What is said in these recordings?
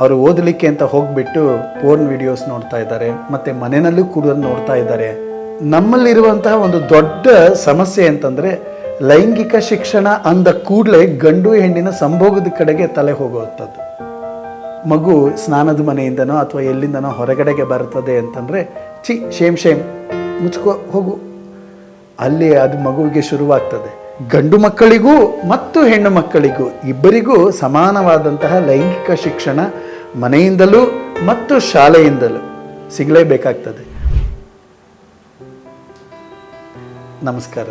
ಅವರು ಓದಲಿಕ್ಕೆ ಅಂತ ಹೋಗ್ಬಿಟ್ಟು ಪೋರ್ನ್ ವಿಡಿಯೋಸ್ ನೋಡ್ತಾ ಇದ್ದಾರೆ, ಮತ್ತೆ ಮನೆಯಲ್ಲೂ ಕೂಡ ನೋಡ್ತಾ ಇದ್ದಾರೆ. ನಮ್ಮಲ್ಲಿರುವಂತಹ ಒಂದು ದೊಡ್ಡ ಸಮಸ್ಯೆ ಅಂತಂದ್ರೆ, ಲೈಂಗಿಕ ಶಿಕ್ಷಣ ಅಂದ ಕೂಡಲೇ ಗಂಡು ಹೆಣ್ಣಿನ ಸಂಭೋಗದ ಕಡೆಗೆ ತಲೆ ಹೋಗುವಂಥದ್ದು. ಮಗು ಸ್ನಾನದ ಮನೆಯಿಂದನೋ ಅಥವಾ ಎಲ್ಲಿಂದನೋ ಹೊರಗಡೆಗೆ ಬರ್ತದೆ ಅಂತಂದರೆ ಚಿ ಶೇಮ್ ಶೇಮ್ ಮುಚ್ಕೋ, ಹೋಗು. ಅಲ್ಲಿ ಅದು ಮಗುವಿಗೆ ಶುರುವಾಗ್ತದೆ. ಗಂಡು ಮಕ್ಕಳಿಗೂ ಮತ್ತು ಹೆಣ್ಣು ಮಕ್ಕಳಿಗೂ ಇಬ್ಬರಿಗೂ ಸಮಾನವಾದಂತಹ ಲೈಂಗಿಕ ಶಿಕ್ಷಣ ಮನೆಯಿಂದಲೂ ಮತ್ತು ಶಾಲೆಯಿಂದಲೂ ಸಿಗಲೇಬೇಕಾಗ್ತದೆ. ನಮಸ್ಕಾರ.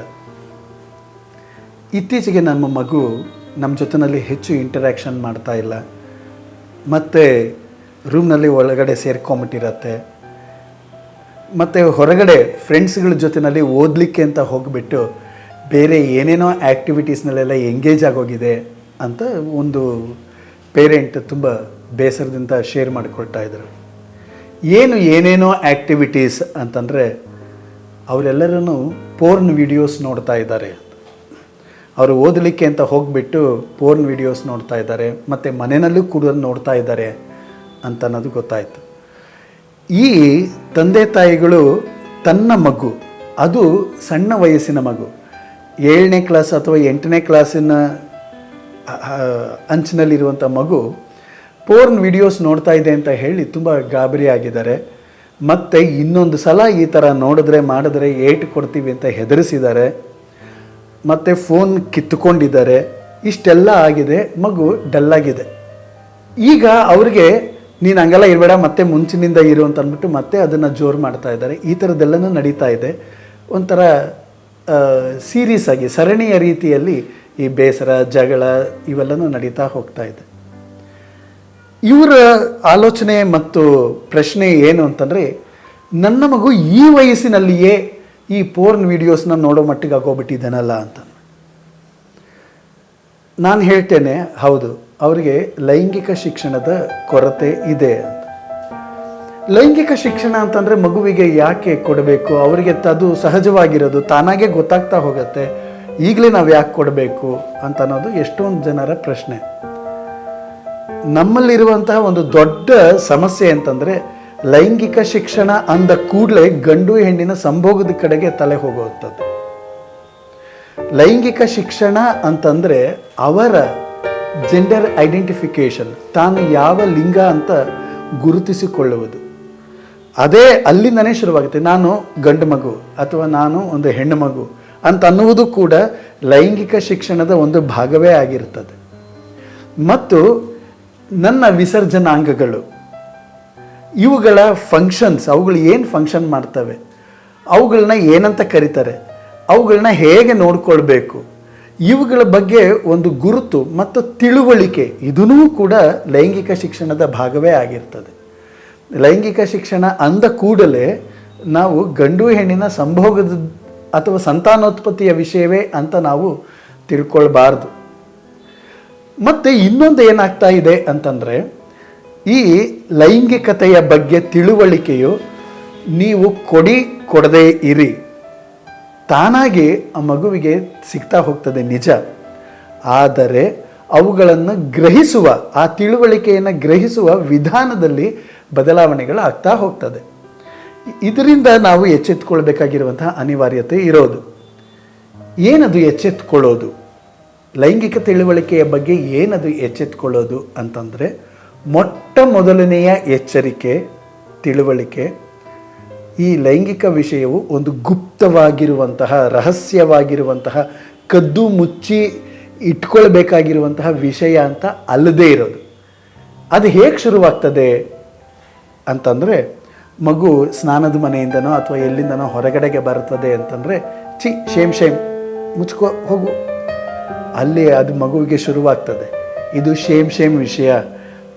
ಇತ್ತೀಚೆಗೆ ನಮ್ಮ ಮಗು ನಮ್ಮ ಜೊತೆಯಲ್ಲಿ ಹೆಚ್ಚು ಇಂಟರ್ಯಾಕ್ಷನ್ ಮಾಡ್ತಾ ಇಲ್ಲ. ಮತ್ತು ರೂಮ್ನಲ್ಲಿ ಒಳಗಡೆ ಸೇರ್ಕೊಂಬಿಟ್ಟಿರತ್ತೆ. ಮತ್ತು ಹೊರಗಡೆ ಫ್ರೆಂಡ್ಸ್ಗಳ ಜೊತೆಯಲ್ಲಿ ಓದಲಿಕ್ಕೆ ಅಂತ ಹೋಗಿಬಿಟ್ಟು ಬೇರೆ ಏನೇನೋ ಆ್ಯಕ್ಟಿವಿಟೀಸ್ನಲ್ಲೆಲ್ಲ ಎಂಗೇಜ್ ಆಗೋಗಿದೆ ಅಂತ ಒಂದು ಪೇರೆಂಟ್ ತುಂಬ ಬೇಸರದಿಂದ ಶೇರ್ ಮಾಡಿಕೊಳ್ತಾ ಇದ್ದರು ಏನು ಏನೇನೋ ಆ್ಯಕ್ಟಿವಿಟೀಸ್ ಅಂತಂದರೆ ಅವರೆಲ್ಲರೂ ಪೋರ್ನ್ ವಿಡಿಯೋಸ್ ನೋಡ್ತಾ ಇದ್ದಾರೆ. ಅವರು ಓದಲಿಕ್ಕೆ ಅಂತ ಹೋಗಿಬಿಟ್ಟು ಪೋರ್ನ್ ವಿಡಿಯೋಸ್ ನೋಡ್ತಾ ಇದ್ದಾರೆ, ಮತ್ತು ಮನೆಯಲ್ಲೂ ಕೂಡ ನೋಡ್ತಾ ಇದ್ದಾರೆ ಅಂತ ಅನ್ನೋದು ಗೊತ್ತಾಯಿತು. ಈ ತಂದೆ ತಾಯಿಗಳು ತನ್ನ ಮಗು, ಅದು ಸಣ್ಣ ವಯಸ್ಸಿನ ಮಗು. ಏಳನೇ ಕ್ಲಾಸ್ ಅಥವಾ ಎಂಟನೇ ಕ್ಲಾಸಿನ ಅಂಚಿನಲ್ಲಿರುವಂಥ ಮಗು ಪೋರ್ನ್ ವಿಡಿಯೋಸ್ ನೋಡ್ತಾ ಇದೆ ಅಂತ ಹೇಳಿ ತುಂಬ ಗಾಬರಿ ಆಗಿದ್ದಾರೆ ಮತ್ತು ಇನ್ನೊಂದು ಸಲ ಈ ಥರ ನೋಡಿದ್ರೆ, ಮಾಡಿದ್ರೆ, ಏಟು ಕೊಡ್ತೀವಿ ಅಂತ ಹೆದರಿಸಿದ್ದಾರೆ. ಮತ್ತು ಫೋನ್ ಕಿತ್ತುಕೊಂಡಿದ್ದಾರೆ. ಇಷ್ಟೆಲ್ಲ ಆಗಿದೆ, ಮಗು ಡಲ್ಲಾಗಿದೆ ಈಗ ಅವ್ರಿಗೆ, ನೀನು ಹಂಗೆಲ್ಲ ಇರಬೇಡ, ಮತ್ತೆ ಮುಂಚಿನಿಂದ ಇರು ಅಂತ ಅಂದ್ಬಿಟ್ಟು ಮತ್ತೆ ಅದನ್ನು ಜೋರು ಮಾಡ್ತಾ ಇದ್ದಾರೆ. ಈ ಥರದ್ದೆಲ್ಲನೂ ನಡೀತಾ ಇದೆ. ಒಂಥರ ಸೀರಿಯಸ್ ಆಗಿ, ಸರಣಿಯ ರೀತಿಯಲ್ಲಿ ಈ ಬೇಸರ, ಜಗಳ ಇವೆಲ್ಲನೂ ನಡೀತಾ ಹೋಗ್ತಾ ಇದೆ. ಇವರ ಆಲೋಚನೆ ಮತ್ತು ಪ್ರಶ್ನೆ ಏನು ಅಂತಂದರೆ, ನನ್ನ ಮಗು ಈ ವಯಸ್ಸಿನಲ್ಲಿಯೇ ಈ ಪೋರ್ನ್ ವಿಡಿಯೋಸ್ನ ನೋಡೋ ಮಟ್ಟಿಗೆ ಆಗೋಗ್ಬಿಟ್ಟಿದ್ದಾನಲ್ಲ ಅಂತ. ನಾನು ಹೇಳ್ತೇನೆ, ಹೌದು, ಅವರಿಗೆ ಲೈಂಗಿಕ ಶಿಕ್ಷಣದ ಕೊರತೆ ಇದೆ ಅಂತ. ಲೈಂಗಿಕ ಶಿಕ್ಷಣ ಅಂತಂದರೆ ಮಗುವಿಗೆ ಯಾಕೆ ಕೊಡಬೇಕು? ಅವರಿಗೆ ಅದು ಸಹಜವಾಗಿರೋದು, ತಾನಾಗೆ ಗೊತ್ತಾಗ್ತಾ ಹೋಗುತ್ತೆ. ಈಗಲೇ ನಾವು ಯಾಕೆ ಕೊಡಬೇಕು ಅಂತ ಅನ್ನೋದು ಎಷ್ಟೊಂದು ಜನರ ಪ್ರಶ್ನೆ. ನಮ್ಮಲ್ಲಿರುವಂತಹ ಒಂದು ದೊಡ್ಡ ಸಮಸ್ಯೆ ಅಂತಂದರೆ ಲೈಂಗಿಕ ಶಿಕ್ಷಣ ಅಂದ ಕೂಡಲೇ ಗಂಡು ಹೆಣ್ಣಿನ ಸಂಭೋಗದ ಕಡೆಗೆ ತಲೆ ಹೋಗುವಂಥದ್ದು. ಲೈಂಗಿಕ ಶಿಕ್ಷಣ ಅಂತಂದರೆ ಅವರ ಜೆಂಡರ್ ಐಡೆಂಟಿಫಿಕೇಷನ್ ತಾನು ಯಾವ ಲಿಂಗ ಅಂತ ಗುರುತಿಸಿಕೊಳ್ಳುವುದು. ಅದೇ ಅಲ್ಲಿಂದನೇ ಶುರುವಾಗುತ್ತೆ. ನಾನು ಗಂಡು ಮಗು ಅಥವಾ ನಾನು ಒಂದು ಹೆಣ್ಣು ಮಗು ಅಂತ ಅನ್ನುವುದು ಕೂಡ ಲೈಂಗಿಕ ಶಿಕ್ಷಣದ ಒಂದು ಭಾಗವೇ ಆಗಿರುತ್ತದೆ. ಮತ್ತು ನನ್ನ ವಿಸರ್ಜನಾಂಗಗಳು, ಇವುಗಳ ಫಂಕ್ಷನ್ಸ್ ಅವುಗಳು ಏನು ಫಂಕ್ಷನ್ ಮಾಡ್ತವೆ, ಅವುಗಳನ್ನ ಏನಂತ ಕರೀತಾರೆ, ಅವುಗಳನ್ನ ಹೇಗೆ ನೋಡ್ಕೊಳ್ಬೇಕು, ಇವುಗಳ ಬಗ್ಗೆ ಒಂದು ಗುರುತು ಮತ್ತು ತಿಳುವಳಿಕೆ ಇದೂ ಕೂಡ ಲೈಂಗಿಕ ಶಿಕ್ಷಣದ ಭಾಗವೇ ಆಗಿರ್ತದೆ. ಲೈಂಗಿಕ ಶಿಕ್ಷಣ ಅಂದ ಕೂಡಲೇ ನಾವು ಗಂಡು ಹೆಣ್ಣಿನ ಸಂಭೋಗದ ಅಥವಾ ಸಂತಾನೋತ್ಪತ್ತಿಯ ವಿಷಯವೇ ಅಂತ ನಾವು ತಿಳ್ಕೊಳ್ಬಾರ್ದು. ಮತ್ತು ಇನ್ನೊಂದು ಏನಾಗ್ತಾ ಇದೆ ಅಂತಂದರೆ, ಈ ಲೈಂಗಿಕತೆಯ ಬಗ್ಗೆ ತಿಳುವಳಿಕೆಯು ನೀವು ಕೊಡಿ ಕೊಡದೇ ಇರಿ. ತಾನಾಗಿ ಆ ಮಗುವಿಗೆ ಸಿಗ್ತಾ ಹೋಗ್ತದೆ ನಿಜ. ಆದರೆ ಅವುಗಳನ್ನು ಗ್ರಹಿಸುವ, ಆ ತಿಳುವಳಿಕೆಯನ್ನು ಗ್ರಹಿಸುವ ವಿಧಾನದಲ್ಲಿ ಬದಲಾವಣೆಗಳು ಆಗ್ತಾ ಹೋಗ್ತದೆ. ಇದರಿಂದ ನಾವು ಎಚ್ಚೆತ್ತುಕೊಳ್ಬೇಕಾಗಿರುವಂತಹ ಅನಿವಾರ್ಯತೆ ಇರೋದು. ಏನದು ಎಚ್ಚೆತ್ತುಕೊಳ್ಳೋದು ಲೈಂಗಿಕ ತಿಳುವಳಿಕೆಯ ಬಗ್ಗೆ ಏನದು ಎಚ್ಚೆತ್ತುಕೊಳ್ಳೋದು ಅಂತಂದರೆ, ಮೊಟ್ಟ ಮೊದಲನೆಯ ಎಚ್ಚರಿಕೆ, ತಿಳುವಳಿಕೆ, ಈ ಲೈಂಗಿಕ ವಿಷಯವು ಒಂದು ಗುಪ್ತವಾಗಿರುವಂತಹ, ರಹಸ್ಯವಾಗಿರುವಂತಹ, ಕದ್ದು ಮುಚ್ಚಿ ಇಟ್ಕೊಳ್ಬೇಕಾಗಿರುವಂತಹ ವಿಷಯ ಅಂತ ಅಲ್ಲದೇ ಇರೋದು. ಅದು ಹೇಗೆ ಶುರುವಾಗ್ತದೆ ಅಂತಂದರೆ, ಮಗು ಸ್ನಾನದ ಮನೆಯಿಂದನೋ ಅಥವಾ ಎಲ್ಲಿಂದನೋ ಹೊರಗಡೆಗೆ ಬರ್ತದೆ ಅಂತಂದರೆ ಚಿ ಶೇಮ್ ಶೇಮ್, ಮುಚ್ಕೋ, ಹೋಗು. ಅಲ್ಲಿ ಅದು ಮಗುವಿಗೆ ಶುರುವಾಗ್ತದೆ. ಇದು ಶೇಮ್ ಶೇಮ್ ವಿಷಯ.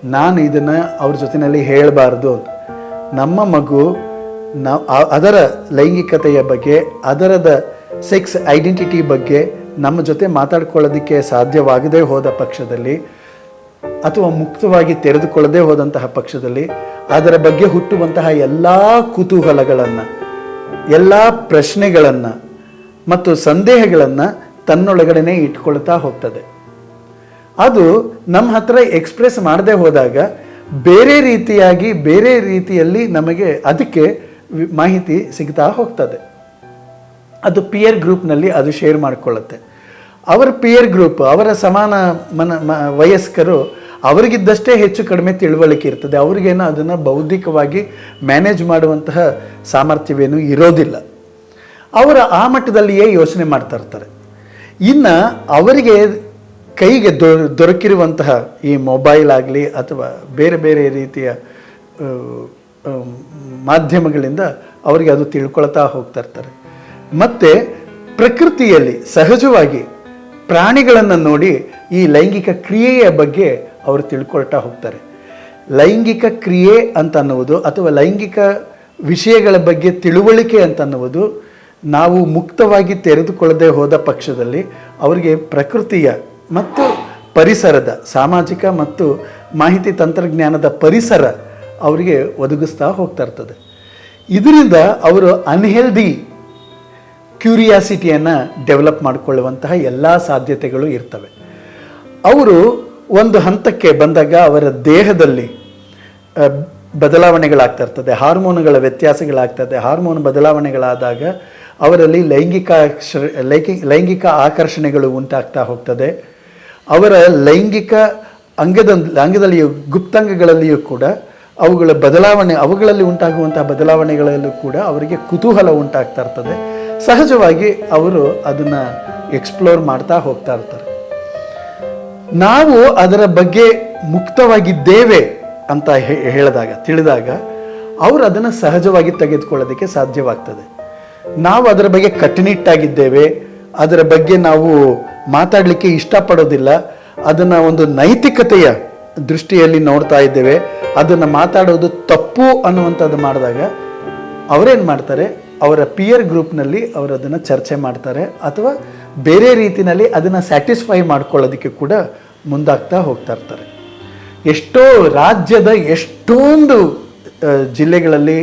ನಾನು ಇದನ್ನು ಅವ್ರ ಜೊತೆಯಲ್ಲಿ ಹೇಳಬಾರ್ದು ನಮ್ಮ ಮಗು ನಾವು ಅದರ ಲೈಂಗಿಕತೆಯ ಬಗ್ಗೆ, ಅದರದ ಸೆಕ್ಸ್ ಐಡೆಂಟಿಟಿ ಬಗ್ಗೆ ನಮ್ಮ ಜೊತೆ ಮಾತಾಡ್ಕೊಳ್ಳೋದಕ್ಕೆ ಸಾಧ್ಯವಾಗದೇ ಹೋದ ಪಕ್ಷದಲ್ಲಿ ಅಥವಾ ಮುಕ್ತವಾಗಿ ತೆರೆದುಕೊಳ್ಳದೆ ಹೋದಂತಹ ಪಕ್ಷದಲ್ಲಿ ಅದರ ಬಗ್ಗೆ ಹುಟ್ಟುವಂತಹ ಎಲ್ಲ ಕುತೂಹಲಗಳನ್ನು, ಎಲ್ಲ ಪ್ರಶ್ನೆಗಳನ್ನು ಮತ್ತು ಸಂದೇಹಗಳನ್ನು ತನ್ನೊಳಗಡೆನೆ ಇಟ್ಕೊಳ್ತಾ ಹೋಗ್ತದೆ. ಅದು ನಮ್ಮ ಹತ್ರ ಎಕ್ಸ್ಪ್ರೆಸ್ ಮಾಡದೆ ಹೋದಾಗ ಬೇರೆ ರೀತಿಯಾಗಿ ಬೇರೆ ರೀತಿಯಲ್ಲಿ ನಮಗೆ ಅದಕ್ಕೆ ಮಾಹಿತಿ ಸಿಗ್ತಾ ಹೋಗ್ತದೆ. ಅದು ಪಿಯರ್ ಗ್ರೂಪ್ನಲ್ಲಿ ಅದು ಶೇರ್ ಮಾಡಿಕೊಳ್ಳುತ್ತೆ. ಅವರ ಪಿಯರ್ ಗ್ರೂಪ್ ಅವರ ಸಮಾನ ಮನ, ಮ, ವಯಸ್ಕರು ಅವರಿಗಿದ್ದಷ್ಟೇ ಹೆಚ್ಚು ಕಡಿಮೆ ತಿಳುವಳಿಕೆ ಇರ್ತದೆ. ಅವ್ರಿಗೇನು ಅದನ್ನು ಬೌದ್ಧಿಕವಾಗಿ ಮ್ಯಾನೇಜ್ ಮಾಡುವಂತಹ ಸಾಮರ್ಥ್ಯವೇನು ಇರೋದಿಲ್ಲ. ಅವರ ಆ ಮಟ್ಟದಲ್ಲಿಯೇ ಯೋಚನೆ ಮಾಡ್ತಾ ಇರ್ತಾರೆ. ಇನ್ನು ಅವರಿಗೆ ಕೈಗೆ ದೊ, ದೊರಕಿರುವಂತಹ ಈ ಮೊಬೈಲ್ ಆಗಲಿ ಅಥವಾ ಬೇರೆ ಬೇರೆ ರೀತಿಯ ಮಾಧ್ಯಮಗಳಿಂದ ಅವರಿಗೆ ಅದು ತಿಳ್ಕೊಳ್ತಾ ಹೋಗ್ತಾ ಇರ್ತಾರೆ. ಮತ್ತು ಪ್ರಕೃತಿಯಲ್ಲಿ ಸಹಜವಾಗಿ ಪ್ರಾಣಿಗಳನ್ನು ನೋಡಿ ಈ ಲೈಂಗಿಕ ಕ್ರಿಯೆಯ ಬಗ್ಗೆ ಅವರು ತಿಳ್ಕೊಳ್ತಾ ಹೋಗ್ತಾರೆ. ಲೈಂಗಿಕ ಕ್ರಿಯೆ ಅಂತ ಅನ್ನುವುದು ಅಥವಾ ಲೈಂಗಿಕ ವಿಷಯಗಳ ಬಗ್ಗೆ ತಿಳುವಳಿಕೆ ಅಂತ ಅನ್ನುವುದು ನಾವು ಮುಕ್ತವಾಗಿ ತೆರೆದುಕೊಳ್ಳದೆ ಹೋದ ಪಕ್ಷದಲ್ಲಿ ಅವರಿಗೆ ಪ್ರಕೃತಿಯ ಮತ್ತು ಪರಿಸರದ, ಸಾಮಾಜಿಕ ಮತ್ತು ಮಾಹಿತಿ ತಂತ್ರಜ್ಞಾನದ ಪರಿಸರ ಅವರಿಗೆ ಒದಗಿಸ್ತಾ ಹೋಗ್ತಾ ಇರ್ತದೆ. ಇದರಿಂದ ಅವರು ಅನ್ಹೆಲ್ದಿ ಕ್ಯೂರಿಯಾಸಿಟಿಯನ್ನು ಡೆವಲಪ್ ಮಾಡಿಕೊಳ್ಳುವಂತಹ ಎಲ್ಲ ಸಾಧ್ಯತೆಗಳು ಇರ್ತವೆ. ಅವರು ಒಂದು ಹಂತಕ್ಕೆ ಬಂದಾಗ ಅವರ ದೇಹದಲ್ಲಿ ಬದಲಾವಣೆಗಳಾಗ್ತಾ ಇರ್ತದೆ, ಹಾರ್ಮೋನುಗಳ ವ್ಯತ್ಯಾಸಗಳಾಗ್ತದೆ, ಹಾರ್ಮೋನ್ ಬದಲಾವಣೆಗಳಾದಾಗ ಅವರಲ್ಲಿ ಲೈಂಗಿಕ ಲೈಂಗಿಕ ಲೈಂಗಿಕ ಆಕರ್ಷಣೆಗಳು ಉಂಟಾಗ್ತಾ ಹೋಗ್ತದೆ. ಅವರ ಲೈಂಗಿಕ ಅಂಗದ, ಅಂಗದಲ್ಲಿಯೂ, ಗುಪ್ತಾಂಗಗಳಲ್ಲಿಯೂ ಕೂಡ ಅವುಗಳ ಬದಲಾವಣೆ, ಅವುಗಳಲ್ಲಿ ಉಂಟಾಗುವಂತಹ ಬದಲಾವಣೆಗಳಲ್ಲೂ ಕೂಡ ಅವರಿಗೆ ಕುತೂಹಲ ಉಂಟಾಗ್ತಾ ಇರ್ತದೆ. ಸಹಜವಾಗಿ ಅವರು ಅದನ್ನು ಎಕ್ಸ್ಪ್ಲೋರ್ ಮಾಡ್ತಾ ಹೋಗ್ತಾ ಇರ್ತಾರೆ. ನಾವು ಅದರ ಬಗ್ಗೆ ಮುಕ್ತವಾಗಿದ್ದೇವೆ ಅಂತ ಹೇಳಿದಾಗ, ತಿಳಿದಾಗ ಅವರು ಅದನ್ನು ಸಹಜವಾಗಿ ತೆಗೆದುಕೊಳ್ಳೋದಕ್ಕೆ ಸಾಧ್ಯವಾಗ್ತದೆ. ನಾವು ಅದರ ಬಗ್ಗೆ ಕಟ್ಟುನಿಟ್ಟಾಗಿದ್ದೇವೆ ಅದರ ಬಗ್ಗೆ ನಾವು ಮಾತಾಡಲಿಕ್ಕೆ ಇಷ್ಟಪಡೋದಿಲ್ಲ, ಅದನ್ನು ಒಂದು ನೈತಿಕತೆಯ ದೃಷ್ಟಿಯಲ್ಲಿ ನೋಡ್ತಾ ಇದ್ದೇವೆ, ಅದನ್ನು ಮಾತಾಡೋದು ತಪ್ಪು ಅನ್ನುವಂಥದ್ದು ಮಾಡಿದಾಗ ಅವರೇನು ಮಾಡ್ತಾರೆ? ಅವರ ಪಿಯರ್ ಗ್ರೂಪ್ನಲ್ಲಿ ಅವರು ಅದನ್ನು ಚರ್ಚೆ ಮಾಡ್ತಾರೆ ಅಥವಾ ಬೇರೆ ರೀತಿಯಲ್ಲಿ ಅದನ್ನು ಸ್ಯಾಟಿಸ್ಫೈ ಮಾಡ್ಕೊಳ್ಳೋದಕ್ಕೆ ಕೂಡ ಮುಂದಾಗ್ತಾ ಹೋಗ್ತಾ ಇರ್ತಾರೆ. ಎಷ್ಟೋ ರಾಜ್ಯದ ಎಷ್ಟೊಂದು ಜಿಲ್ಲೆಗಳಲ್ಲಿ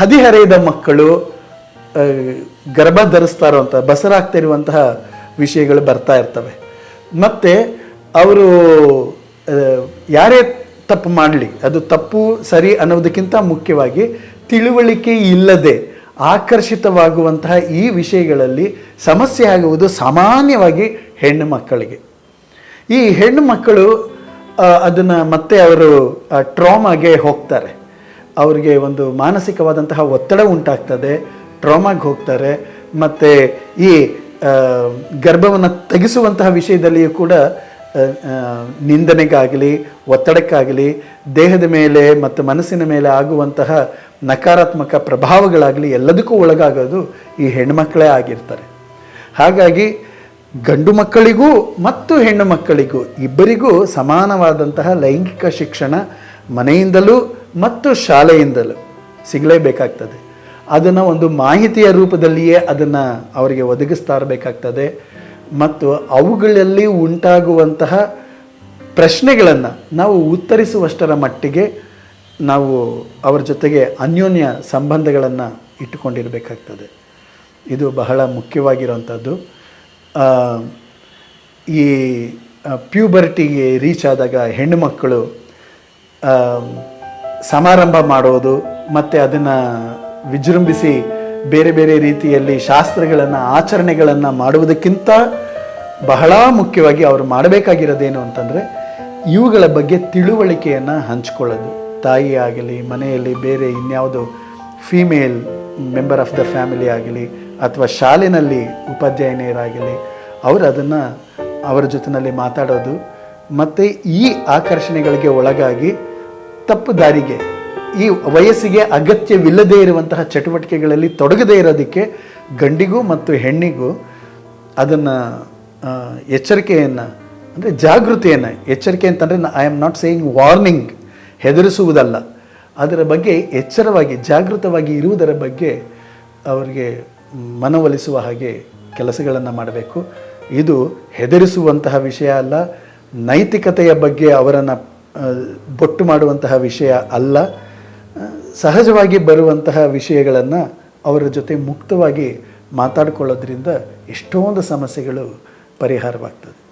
ಹದಿಹರೆಯದ ಮಕ್ಕಳು ಗರ್ಭ ಧರಿಸ್ತಾ ಇರುವಂತಹ ಬಸರಾಗ್ತಾ ಇರುವಂತಹ ವಿಷಯಗಳು ಬರ್ತಾ ಇರ್ತವೆ. ಮತ್ತು ಅವರು ಯಾರೇ ತಪ್ಪು ಮಾಡಲಿ, ಅದು ತಪ್ಪು, ಸರಿ ಅನ್ನೋದಕ್ಕಿಂತ ಮುಖ್ಯವಾಗಿ ತಿಳುವಳಿಕೆ ಇಲ್ಲದೆ ಆಕರ್ಷಿತವಾಗುವಂತಹ ಈ ವಿಷಯಗಳಲ್ಲಿ ಸಮಸ್ಯೆ ಆಗುವುದು ಸಾಮಾನ್ಯವಾಗಿ ಹೆಣ್ಣು ಮಕ್ಕಳಿಗೆ. ಈ ಹೆಣ್ಣು ಮಕ್ಕಳು ಅದನ್ನು ಮತ್ತೆ ಅವರು ಟ್ರಾಮಾಗೆ ಹೋಗ್ತಾರೆ. ಅವರಿಗೆ ಒಂದು ಮಾನಸಿಕವಾದಂತಹ ಒತ್ತಡ ಉಂಟಾಗ್ತದೆ, ಟ್ರಾಮಾಗೆ ಹೋಗ್ತಾರೆ. ಮತ್ತು ಈ ಗರ್ಭವನ್ನು ತೆಗೆಸುವಂತಹ ವಿಷಯದಲ್ಲಿಯೂ ಕೂಡ ನಿಂದನೆಗಾಗಲಿ, ಒತ್ತಡಕ್ಕಾಗಲಿ, ದೇಹದ ಮೇಲೆ ಮತ್ತು ಮನಸ್ಸಿನ ಮೇಲೆ ಆಗುವಂತಹ ನಕಾರಾತ್ಮಕ ಪ್ರಭಾವಗಳಾಗಲಿ ಎಲ್ಲದಕ್ಕೂ ಒಳಗಾಗೋದು ಈ ಹೆಣ್ಮಕ್ಕಳೇ ಆಗಿರ್ತಾರೆ. ಹಾಗಾಗಿ ಗಂಡು ಮಕ್ಕಳಿಗೂ ಮತ್ತು ಹೆಣ್ಣು ಮಕ್ಕಳಿಗೂ ಇಬ್ಬರಿಗೂ ಸಮಾನವಾದಂತಹ ಲೈಂಗಿಕ ಶಿಕ್ಷಣ ಮನೆಯಿಂದಲೂ ಮತ್ತು ಶಾಲೆಯಿಂದಲೂ ಸಿಗಲೇಬೇಕಾಗ್ತದೆ. ಅದನ್ನು ಒಂದು ಮಾಹಿತಿಯ ರೂಪದಲ್ಲಿಯೇ ಅದನ್ನು ಅವರಿಗೆ ಒದಗಿಸ್ತಾ ಇರಬೇಕಾಗ್ತದೆ ಮತ್ತು ಅವುಗಳಲ್ಲಿ ಉಂಟಾಗುವಂತಹ ಪ್ರಶ್ನೆಗಳನ್ನು ನಾವು ಉತ್ತರಿಸುವಷ್ಟರ ಮಟ್ಟಿಗೆ ನಾವು ಅವರ ಜೊತೆಗೆ ಅನ್ಯೋನ್ಯ ಸಂಬಂಧಗಳನ್ನು ಇಟ್ಟುಕೊಂಡಿರಬೇಕಾಗ್ತದೆ. ಇದು ಬಹಳ ಮುಖ್ಯವಾಗಿರುವಂಥದ್ದು ಈ ಪ್ಯೂಬರ್ಟಿಗೆ ರೀಚ್ ಆದಾಗ ಹೆಣ್ಣುಮಕ್ಕಳು ಸಮಾರಂಭ ಮಾಡೋದು, ಮತ್ತು ಅದನ್ನು ವಿಜೃಂಭಿಸಿ ಬೇರೆ ಬೇರೆ ರೀತಿಯಲ್ಲಿ ಶಾಸ್ತ್ರಗಳನ್ನು, ಆಚರಣೆಗಳನ್ನು ಮಾಡುವುದಕ್ಕಿಂತ ಬಹಳ ಮುಖ್ಯವಾಗಿ ಅವರು ಮಾಡಬೇಕಾಗಿರೋದೇನು ಅಂತಂದರೆ ಇವುಗಳ ಬಗ್ಗೆ ತಿಳುವಳಿಕೆಯನ್ನು ಹಂಚ್ಕೊಳ್ಳೋದು. ತಾಯಿ ಆಗಲಿ, ಮನೆಯಲ್ಲಿ ಬೇರೆ ಇನ್ಯಾವುದು female member of the family ಆಗಲಿ ಅಥವಾ ಶಾಲೆಯಲ್ಲಿ ಉಪಾಧ್ಯಾಯನಿಯರಾಗಲಿ ಅವರು ಅದನ್ನು ಅವರ ಜೊತೆಯಲ್ಲಿ ಮಾತಾಡೋದು ಮತ್ತು ಈ ಆಕರ್ಷಣೆಗಳಿಗೆ ಒಳಗಾಗಿ ತಪ್ಪು ದಾರಿಗೆ, ಈ ವಯಸ್ಸಿಗೆ ಅಗತ್ಯವಿಲ್ಲದೇ ಇರುವಂತಹ ಚಟುವಟಿಕೆಗಳಲ್ಲಿ ತೊಡಗದೇ ಇರೋದಕ್ಕೆ ಗಂಡಿಗೂ ಮತ್ತು ಹೆಣ್ಣಿಗೂ ಅದನ್ನು ಎಚ್ಚರಿಕೆಯನ್ನು, ಅಂದರೆ ಜಾಗೃತಿಯನ್ನು, ಎಚ್ಚರಿಕೆ ಅಂತಂದರೆ I am not saying warning ಹೆದರಿಸುವುದಲ್ಲ. ಅದರ ಬಗ್ಗೆ ಎಚ್ಚರವಾಗಿ, ಜಾಗೃತವಾಗಿ ಇರುವುದರ ಬಗ್ಗೆ ಅವರಿಗೆ ಮನವೊಲಿಸುವ ಹಾಗೆ ಕೆಲಸಗಳನ್ನು ಮಾಡಬೇಕು. ಇದು ಹೆದರಿಸುವಂತಹ ವಿಷಯ ಅಲ್ಲ, ನೈತಿಕತೆಯ ಬಗ್ಗೆ ಅವರನ್ನು ಬೊಟ್ಟು ಮಾಡುವಂತಹ ವಿಷಯ ಅಲ್ಲ. ಸಹಜವಾಗಿ ಬರುವಂತಹ ವಿಷಯಗಳನ್ನು ಅವರ ಜೊತೆ ಮುಕ್ತವಾಗಿ ಮಾತಾಡಿಕೊಳ್ಳೋದ್ರಿಂದ ಎಷ್ಟೊಂದು ಸಮಸ್ಯೆಗಳು ಪರಿಹಾರವಾಗ್ತದೆ.